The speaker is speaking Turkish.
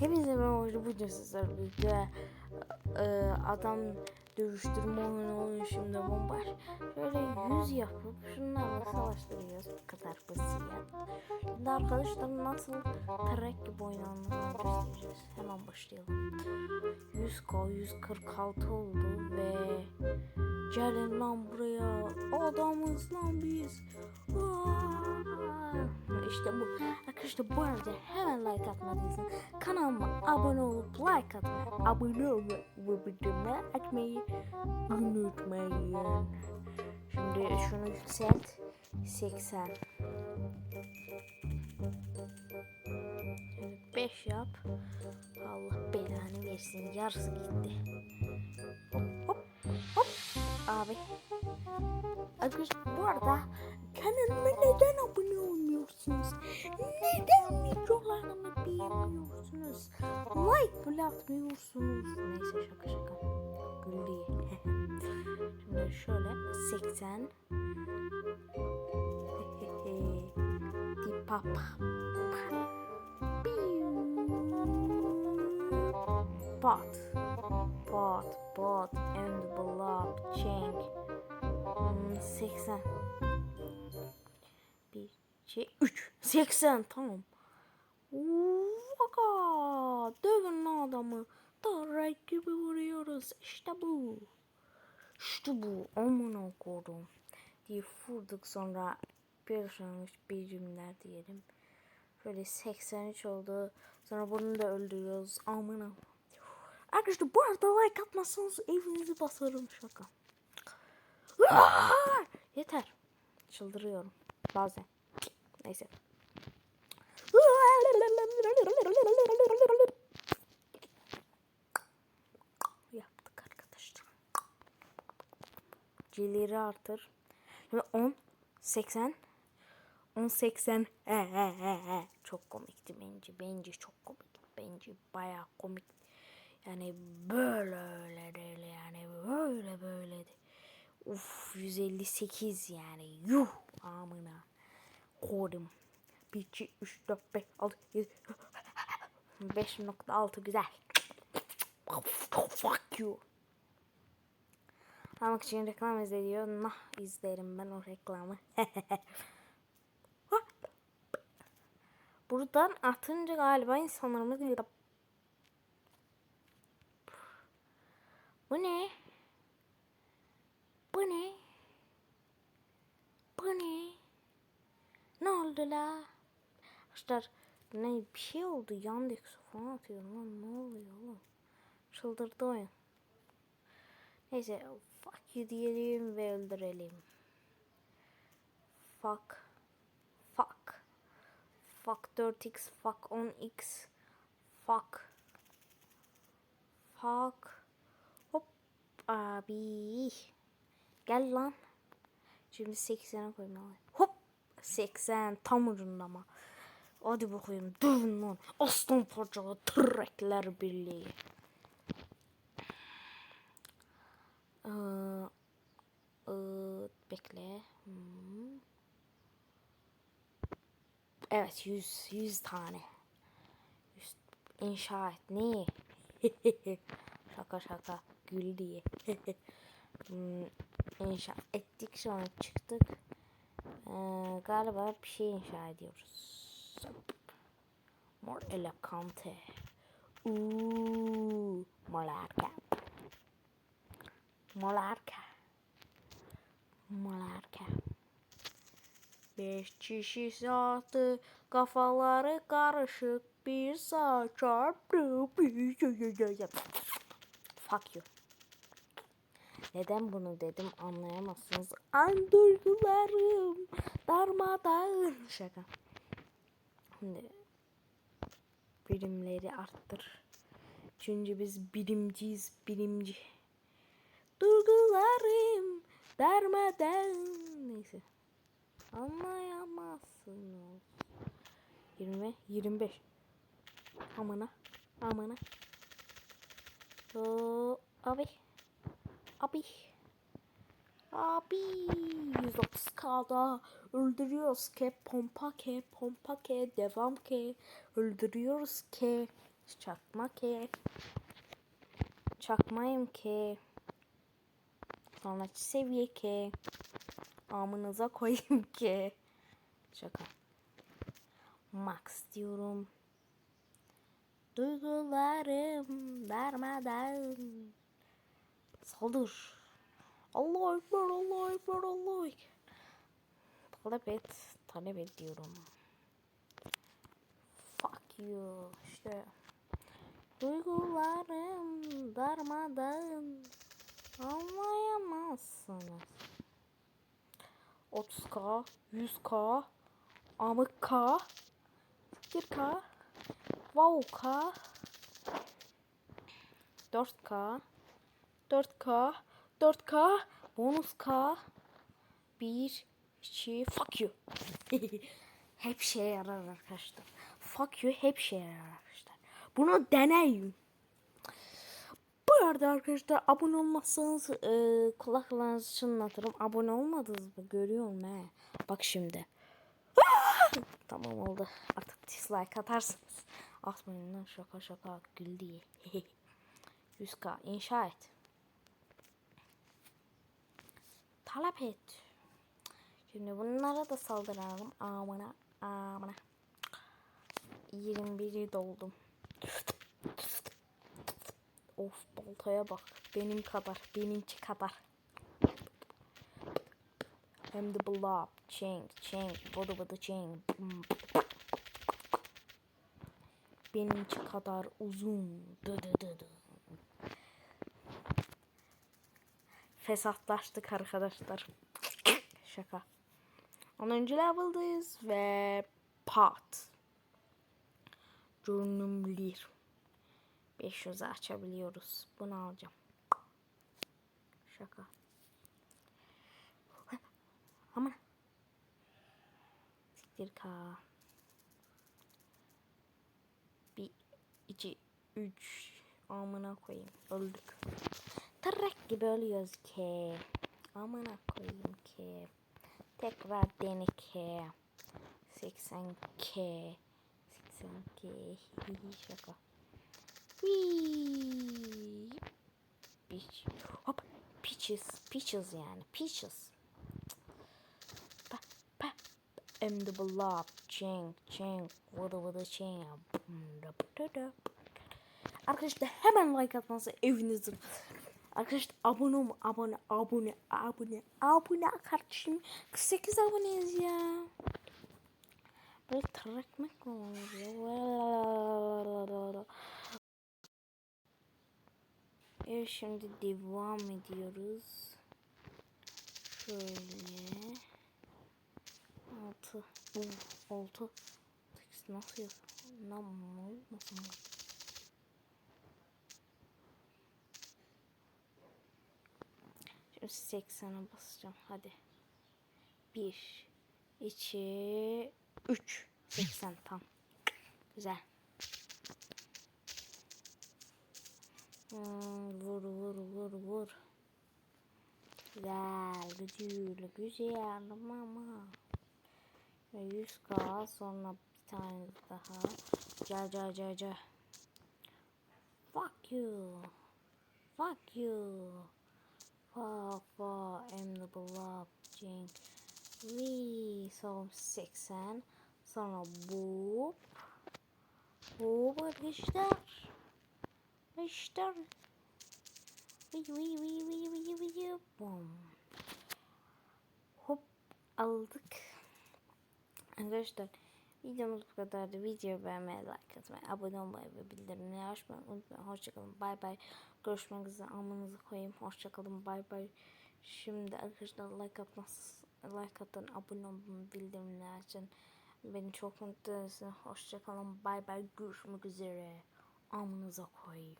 Hepinize merhaba bugün sizlerle birlikte e, adam dövüştürme oyunu oyun şimdi bombaş. Şöyle yüz yapıp şunlarla savaştırıyoruz. Bu kadar basit. Şimdi arkadaşlar nasıl terek gibi oynandığını göstereceğiz. Hemen başlayalım. 100k 146 oldu ve gelin lan buraya adamız lan biz. Vaa! İşte bu. Arkadaşlar bu arada hemen like atmadıysanız kanalıma abone olup like atmayı, abone olmayı açmayı unutmayın. Şimdi şunu yükselt. 80. 5 yap. Allah belanı versin. Yarısı gitti. Hop hop hop. Abi. Arkadaşlar bu arada atmıyorsunuz. Neyse şaka şaka. Gül diye. Şimdi şöyle 80 Dipap Pot. Pot Pot and Blob Change Hmm, 80 1 2 3 80 tamam adamı Tarek gibi vuruyoruz işte bu İşte bu amına koydum diye vurduk sonra bir başlangıç bir cümleler diyelim Şöyle 83 oldu. Sonra bunu da öldürüyoruz. Amına. Arkadaşlar bu arada like atmazsanız evinizi basarım şaka. Yeter. Çıldırıyorum. Bazen. Neyse. Yaptık arkadaşlar. Cileri artır. Şimdi 10, 80, 10, 80. He he he he. Çok komikti bence. Bence çok komik. Bence bayağı komik. Yani böyle öyle değil yani böyle böyle de. Uf 158 yani yuh amına kodum. 1 2 3 4 5 6 7 5.6 güzel. Fuck you. Almak için reklam izliyor. Nah izlerim ben o reklamı. Buradan atınca galiba insanlarımız. Bu ne? Bu ne? Bu ne? Ne oldu la? Arkadaşlar ne bir şey oldu. Yandex falan atıyor lan. Ne oluyor oğlum? Çıldırdı oyun. Neyse fuck you diyelim ve öldürelim. Fuck. Fuck. Fuck 4x. Fuck 10x. Fuck. Fuck. Hop. Abi. Gel lan. Şimdi 80'e koymalıyım. Hop. 80 tam ucunda ama. Hadi bakayım. Durun lan. Aslan parçalı tırrekler birliği. Ee, ee, bekle. Hmm. Evet 100 100 tane. 100 inşa et. Ne? şaka şaka. Gül diye. hmm, inşa ettik sonra çıktık. Ee, galiba bir şey inşa ediyoruz. Mor elegante. Uuu. Molarka. Molarka. Molarka. Beş kişi sattı. Kafaları karışık. Bir saat çarptı. Fuck you. Neden bunu dedim anlayamazsınız. An duygularım darmadağın. Şaka. Şimdi birimleri arttır. Çünkü biz birimciyiz birimci. Duygularım darmadağın. Neyse. Anlayamazsınız. 20, 25. Amına, amına. Oo, abi. Abi. Abi 130 kda öldürüyoruz ke pompa ke pompa ke devam ke öldürüyoruz ke Çakma ki. Çakmayım ki. Sanatçı seviye ki. Amınıza koyayım ki. Şaka. Max diyorum. Duygularım darmadan. Saldır. Allah ekber, Allah ekber, Allah ekber. Talep et, talep et diyorum. Fuck you. İşte. Duygularım darmadan. Anlayamazsınız. 30k, 100k, amık-k, 1k, wow-k, 4k, 4k, 4k, bonus k, 1, 2, fuck you. hep şey yarar arkadaşlar. Fuck you hep şey yarar arkadaşlar. Bunu deneyin. Bu arkadaşlar abone olmazsanız e, kulaklarınızı çınlatırım. Abone olmadınız mı? Görüyorum he. Bak şimdi. tamam oldu. Artık dislike atarsınız. Atmayın lan şaka şaka gül diye. 100k inşa et. Talep et. Şimdi bunlara da saldıralım. Amına amına. 21'i doldum. Of baltaya bak. Benim kadar. Benimki kadar. Hem de blob. Ching ching. Bıdı bıdı. Hmm. Benimki kadar uzun. Dı dı dı dı. Fesatlaştık arkadaşlar. Şaka. 10. level'dayız ve pat. Görünümlü. 500 açabiliyoruz. Bunu alacağım. Şaka. Aman. Siktir ka. 1, 2, 3. Amına koyayım. Öldük. Tırrak gibi ölüyoruz ki. Amına koyayım ki. Tekrar dene ki. 80 k. 80 k. Şaka. Peach. Hop. Peaches. Peaches yani. Peaches. Pa, pa. I'm the blob. Ching, ching. Vıdı vıdı ching. Arkadaşlar hemen like atmanızı evinizin. Arkadaşlar abone olma, abone, abone, abone, abone kardeşim. 48 aboneyiz ya. Böyle tarakmak mı ya? Evet şimdi devam ediyoruz. Şöyle. Altı. Uh, altı. Sekiz nasıl yaz? Nam nasıl? Şimdi 80'e basacağım. Hadi. 1 2 3 80 tam. Güzel. Hmm, vur vur vur vur. Güzel, güzel, güzel mama. Ve 100k sonra bir tane daha. Ca ca ca ca. Fuck you. Fuck you. Fa fa am the jink. We son 80. Sonra bu. Bu arkadaşlar. İşte. Vıy vıy vıy vıy vıy vıy bom. Hop aldık. Arkadaşlar videomuz bu kadardı. Video beğenmeyi, like atmayı, abone olmayı ve bildirimleri açmayı unutmayın. Hoşçakalın. Bay bay. Görüşmek üzere. Almanızı koyayım. Hoşçakalın. Bay bay. Şimdi arkadaşlar like atmaz, like atın, abone olun, bildirimleri açın. Beni çok mutlu edersiniz. Hoşçakalın. Bay bay. Görüşmek üzere. Amınıza koyayım.